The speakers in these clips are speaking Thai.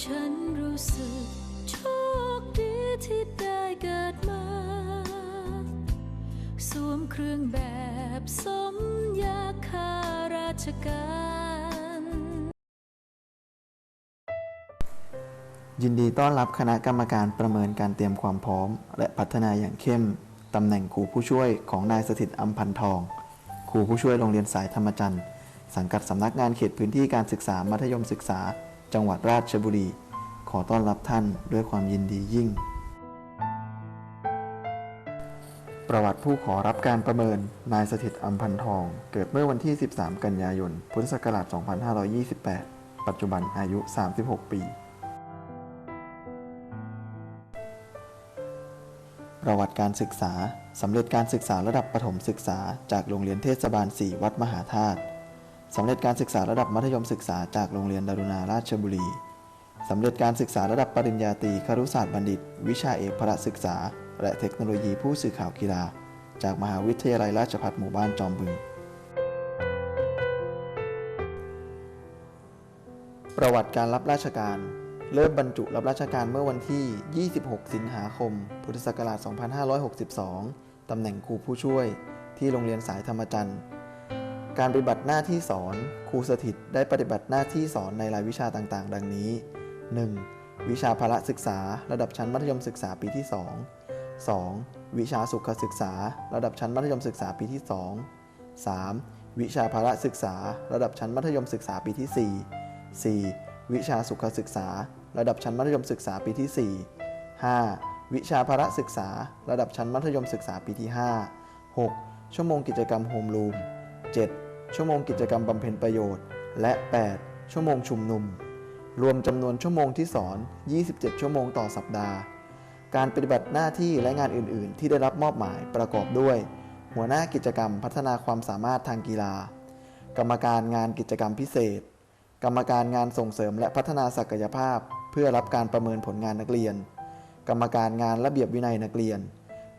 ฉันรู้สึกโชคดีที่ได้เกิดมา สวมเครื่องแบบสมยาข้าราชการ ยินดีต้อนรับคณะกรรมการประเมินการเตรียมความพร้อม และพัฒนาอย่างเข้ม ตำแหน่งครูผู้ช่วยของนายสถิตอัมพันทอง ครูผู้ช่วยโรงเรียนสายธรรมจันทร์ สังกัดสำนักงานเขตพื้นที่การศึกษามัธยมศึกษา จังหวัดราชบุรี ขอต้อนรับท่านด้วยความยินดียิ่ง ประวัติผู้ขอรับการประเมิน นายสถิตอัมพันทอง เกิดเมื่อวันที่ 13 กันยายน พุทธศักราช 2528 ปัจจุบันอายุ 36 ปี ประวัติการศึกษา สำเร็จการศึกษาระดับประถมศึกษา จากโรงเรียนเทศบาล 4 วัดมหาธาตุ สำเร็จการศึกษาระดับมัธยมศึกษาจากโรงเรียนดารุณาราชบุรี สำเร็จการศึกษาระดับปริญญาตรีครุศาสตร์บัณฑิต วิชาเอกพระศึกษา และเทคโนโลยีผู้สื่อข่าวกีฬา จากมหาวิทยาลัยราชภัฏหมู่บ้านจอมบึง ประวัติการรับราชการ เริ่มบรรจุรับราชการเมื่อวันที่ 26 สิงหาคม พุทธศักราช 2562 ตำแหน่งครูผู้ช่วย ที่โรงเรียนสายธรรมจันทร์ การปฏิบัติหน้าที่สอนครูสถิตได้ปฏิบัติหน้าที่สอนในรายวิชาต่างๆ ดังนี้ 1. วิชาพละศึกษา ระดับชั้นมัธยมศึกษาปีที่ 2 2. วิชาสุขศึกษา ระดับชั้นมัธยมศึกษาปีที่ 2 3. วิชาพละศึกษา ระดับชั้นมัธยมศึกษาปีที่ 4 4. วิชาสุขศึกษา ระดับชั้นมัธยมศึกษาปีที่ 4 5. วิชาพละศึกษา ระดับชั้นมัธยมศึกษาปีที่ 5 6. ชั่วโมงกิจกรรมโฮมรูม 7. ชั่วโมงกิจกรรมบำเพ็ญประโยชน์ และ 8. ชั่วโมงชุมนุม รวมจำนวนชั่วโมงที่สอน 27 ชั่วโมงต่อสัปดาห์ การปฏิบัติหน้าที่และงานอื่น ๆ ที่ได้รับมอบหมายประกอบด้วย หัวหน้ากิจกรรมพัฒนาความสามารถทางกีฬา กรรมการงานกิจกรรมพิเศษ กรรมการงานส่งเสริมและพัฒนาศักยภาพ เพื่อรับการประเมินผลงานนักเรียน กรรมการงานระเบียบวินัยนักเรียน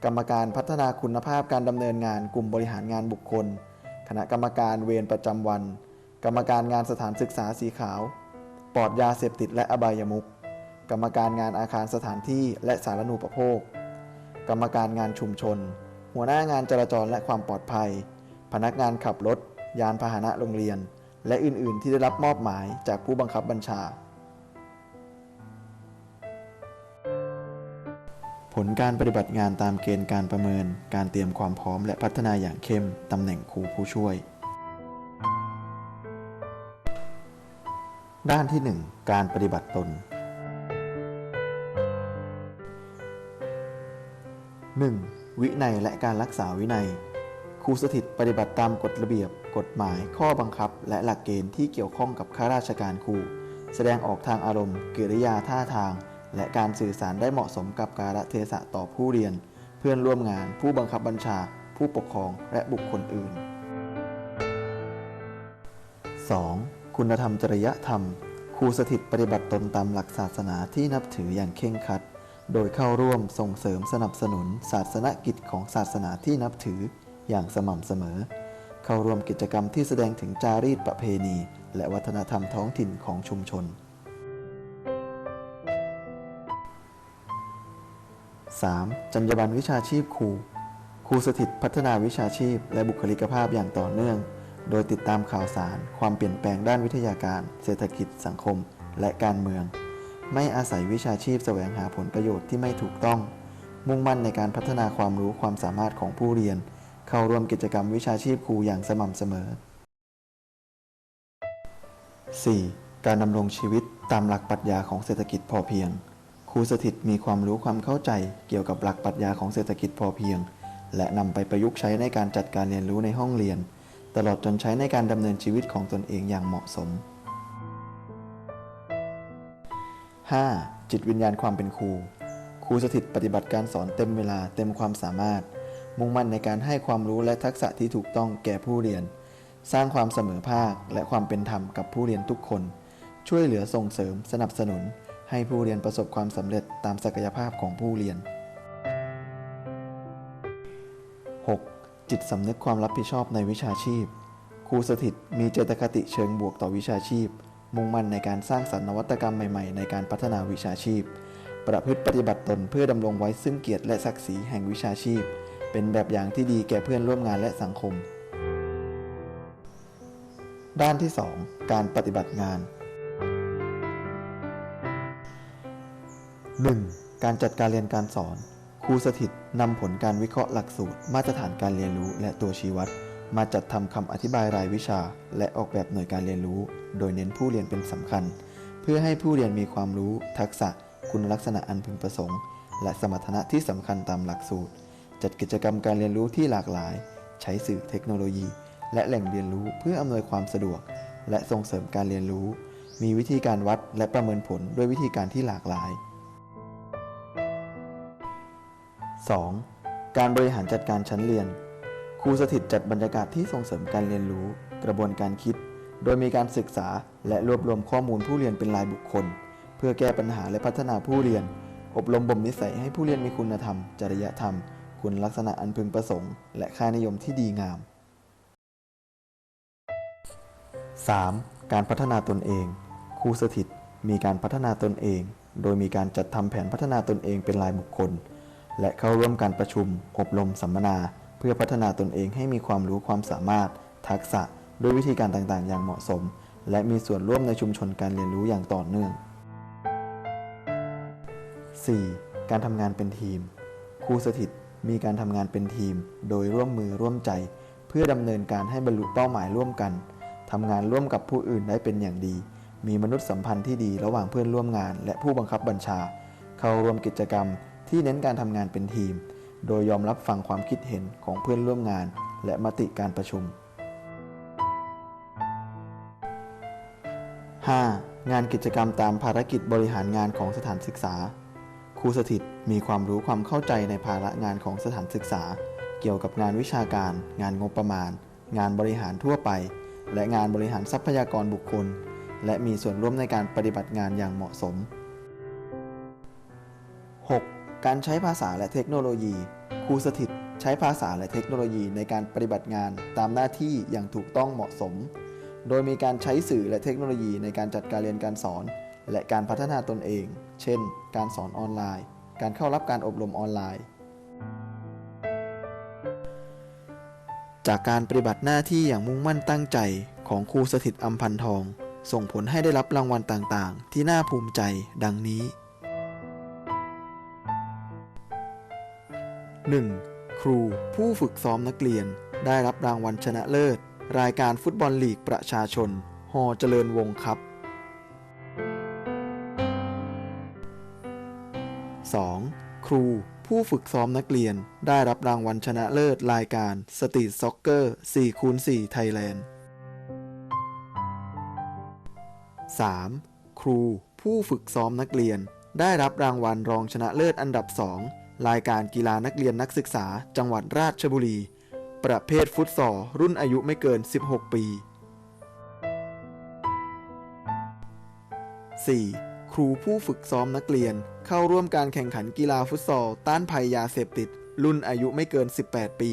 กรรมการพัฒนาคุณภาพการดำเนินงานกลุ่มบริหารงานบุคคล คณะกรรมการเวรประจำวัน กรรมการงานสถานศึกษาสีขาว ปอดยาเสพติดและอบายมุขกรรมการงานอาคารสถานที่และสาธารณูปโภค กรรมการงานชุมชน หัวหน้างานจราจรและความปลอดภัย พนักงานขับรถ ยานพาหนะโรงเรียน และอื่น ๆ ที่ได้รับมอบหมายจากผู้บังคับบัญชา ผลการปฏิบัติงานตามเกณฑ์การประเมิน การเตรียมความพร้อมและพัฒนาอย่างเข้ม ตำแหน่งครูผู้ช่วย ด้านที่ 1 การปฏิบัติตน 1. วินัยและการรักษาวินัย ครูสถิตปฏิบัติตามกฎระเบียบ กฎหมาย ข้อบังคับ และหลักเกณฑ์ที่เกี่ยวข้องกับข้าราชการครู แสดงออกทางอารมณ์ กิริยาท่าทาง และการสื่อสารได้เหมาะสมกับกาลเทศะต่อผู้เรียน เพื่อนร่วมงาน ผู้บังคับบัญชา ผู้ปกครองและบุคคลอื่น 2. คุณธรรมจริยธรรม ครูสถิตปฏิบัติตนตามหลักศาสนาที่นับถืออย่างเคร่งครัด โดยเข้าร่วมส่งเสริมสนับสนุน ศาสนกิจของศาสนาที่นับถืออย่างสม่ำเสมอ เข้าร่วมกิจกรรมที่แสดงถึงจารีตประเพณี และวัฒนธรรมท้องถิ่นของชุมชน 3. จรรยาบรรณวิชาชีพครู ครูสถิตพัฒนาวิชาชีพ และบุคลิกภาพอย่างต่อเนื่อง โดยติดตามข่าวสาร ความเปลี่ยนแปลงด้านวิทยาการ เศรษฐกิจ สังคม และการเมือง ไม่อาศัยวิชาชีพแสวงหาผลประโยชน์ที่ไม่ถูกต้อง มุ่งมั่นในการพัฒนาความรู้ความสามารถของผู้เรียน เข้าร่วมกิจกรรมวิชาชีพครูอย่างสม่ำเสมอ 4. การดำรงชีวิตตามหลักปรัชญาของเศรษฐกิจพอเพียง ครูสถิตมีความรู้ความเข้าใจเกี่ยวกับหลักปรัชญาของเศรษฐกิจพอเพียง และนำไปประยุกต์ใช้ในการจัดการเรียนรู้ในห้องเรียน ตลอดจนใช้ในการดำเนินชีวิตของตนเองอย่างเหมาะสม 5. จิตวิญญาณความเป็นครู ครูสถิตปฏิบัติการสอนเต็มเวลาเต็มความสามารถ มุ่งมั่นในการให้ความรู้และทักษะที่ถูกต้องแก่ผู้เรียน สร้างความเสมอภาคและความเป็นธรรมกับผู้เรียนทุกคน ช่วยเหลือส่งเสริม สนับสนุน ให้ผู้เรียนประสบความสำเร็จตามศักยภาพของผู้เรียน 6. จิตสำนึกความรับผิดชอบในวิชาชีพ ครูสถิตมีเจตคติเชิงบวกต่อวิชาชีพ มุ่งมั่นในการสร้างสรรค์นวัตกรรมใหม่ๆ ในการพัฒนาวิชาชีพ ประพฤติปฏิบัติตนเพื่อดำรงไว้ซึ่งเกียรติและศักดิ์ศรีแห่งวิชาชีพ เป็นแบบอย่างที่ดีแก่เพื่อนร่วมงานและสังคม ด้านที่ 2 การปฏิบัติงาน 1. การจัดการเรียนการสอน ครูสถิตนำผลการวิเคราะห์หลักสูตร มาตรฐานการเรียนรู้ และตัวชี้วัด มาจัดทำคำอธิบายรายวิชา และออกแบบหน่วยการเรียนรู้ โดยเน้นผู้เรียนเป็นสำคัญ เพื่อให้ผู้เรียนมีความรู้ ทักษะ คุณลักษณะอันพึงประสงค์ และสมรรถนะที่สำคัญตามหลักสูตร จัดกิจกรรมการเรียนรู้ที่หลากหลาย ใช้สื่อเทคโนโลยี และแหล่งเรียนรู้เพื่ออำนวยความสะดวก และส่งเสริมการเรียนรู้ มีวิธีการวัดและประเมินผลด้วยวิธีการที่หลากหลาย 2. การบริหารจัดการชั้นเรียน ครูสถิตจัดบรรยากาศที่ส่งเสริมการเรียนรู้ กระบวนการคิด โดยมีการศึกษาและรวบรวมข้อมูลผู้เรียนเป็นรายบุคคล เพื่อแก้ปัญหาและพัฒนาผู้เรียน อบรมบ่มนิสัยให้ผู้เรียนมีคุณธรรม จริยธรรม คุณลักษณะอันพึงประสงค์ และค่านิยมที่ดีงาม 3. การพัฒนาตนเอง ครูสถิตมีการพัฒนาตนเอง โดยมีการจัดทำแผนพัฒนาตนเองเป็นรายบุคคล และเข้าร่วมการประชุม อบรมสัมมนา เพื่อพัฒนาตนเองให้มีความรู้ความสามารถ ทักษะด้วยวิธีการต่างๆ อย่างเหมาะสม และมีส่วนร่วมในชุมชนการเรียนรู้อย่างต่อเนื่อง 4. การทำงานเป็นทีม ครูสถิตมีการทำงานเป็นทีม โดยร่วมมือร่วมใจ เพื่อดำเนินการให้บรรลุเป้าหมายร่วมกันทำงานร่วมกับผู้อื่นได้เป็นอย่างดี มีมนุษยสัมพันธ์ที่ดีระหว่างเพื่อนร่วมงาน และผู้บังคับบัญชา เข้าร่วมกิจกรรม ที่เน้นการทำงานเป็นทีม โดยยอมรับฟังความคิดเห็นของเพื่อนร่วมงาน และมติการประชุม 5. งานกิจกรรมตามภารกิจบริหารงานของสถานศึกษา ครูสถิตมีความรู้ความเข้าใจในภาระงานของสถานศึกษา เกี่ยวกับงานวิชาการ งานงบประมาณ งานบริหารทั่วไป และงานบริหารทรัพยากรบุคคล และมีส่วนร่วมในการปฏิบัติงานอย่างเหมาะสม การใช้ภาษาและเทคโนโลยี ครูสถิตใช้ภาษาและเทคโนโลยีในการปฏิบัติงานตามหน้าที่อย่างถูกต้องเหมาะสม โดยมีการใช้สื่อและเทคโนโลยีในการจัดการเรียนการสอน และการพัฒนาตนเอง เช่น การสอนออนไลน์ การเข้ารับการอบรมออนไลน์ จากการปฏิบัติหน้าที่อย่างมุ่งมั่นตั้งใจของครูสถิตอัมพันทอง ส่งผลให้ได้รับรางวัลต่างๆ ที่น่าภูมิใจดังนี้ 1. ครูผู้ฝึกซ้อมนักเรียน ได้รับรางวัลชนะเลิศ รายการฟุตบอลลีกประชาชน หอเจริญวงศ์ครับ 2. ครูผู้ฝึกซ้อมนักเรียน ได้รับรางวัลชนะเลิศรายการสตรีทซ็อกเกอร์4คูณ4ไทยแลนด์ 3. ครูผู้ฝึกซ้อมนักเรียน ได้รับรางวัลรองชนะเลิศอันดับ 2 รายการกีฬานักเรียนนักศึกษา จังหวัดราชบุรี ประเภทฟุตซอลรุ่นอายุไม่เกิน 16 ปี 4. ครูผู้ฝึกซ้อมนักเรียน เข้าร่วมการแข่งขันกีฬาฟุตซอลต้านภัยยาเสพติด รุ่นอายุไม่เกิน 18 ปี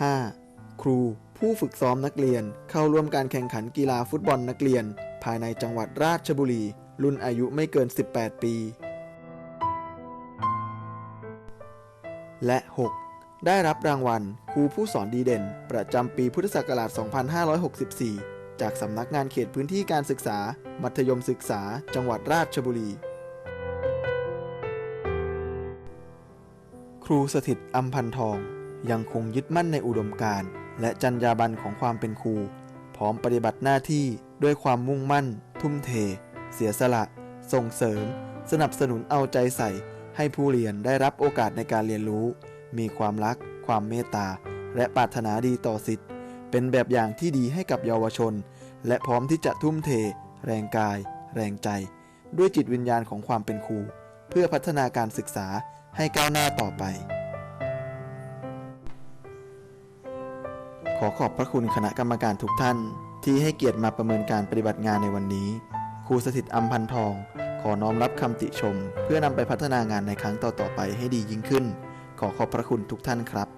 5. ครูผู้ฝึกซ้อมนักเรียน เข้าร่วมการแข่งขันกีฬาฟุตบอลนักเรียน ภายในจังหวัดราชบุรี รุ่นอายุไม่เกิน 18 ปี และ 6. ได้รับรางวัลครูผู้สอนดีเด่น ประจำปีพุทธศักราช 2564 จากสำนักงานเขตพื้นที่การศึกษา มัธยมศึกษา จังหวัดราชบุรี ครูสถิตอัมพันทอง ยังคงยึดมั่นในอุดมการณ์ และจรรยาบรรณของความเป็นครู พร้อมปฏิบัติหน้าที่ด้วยความมุ่งมั่น ทุ่มเท เสียสละ ส่งเสริม สนับสนุนเอาใจใส่ ให้ผู้เรียนได้รับโอกาสในการเรียนรู้ มีความรัก ความเมตตา และปรารถนาดีต่อสิทธิ์ เป็นแบบอย่างที่ดีให้กับเยาวชน และพร้อมที่จะทุ่มเท แรงกาย แรงใจ ด้วยจิตวิญญาณของความเป็นครู เพื่อพัฒนาการศึกษาให้ก้าวหน้าต่อไป ขอขอบพระคุณคณะกรรมการทุกท่านที่ให้เกียรติมาประเมินการปฏิบัติงานในวันนี้ ครูสถิตอัมพันทอง ขอน้อมรับคำติชม เพื่อนำไปพัฒนางานในครั้งต่อๆไปให้ดียิ่งขึ้น ขอขอบพระคุณทุกท่านครับ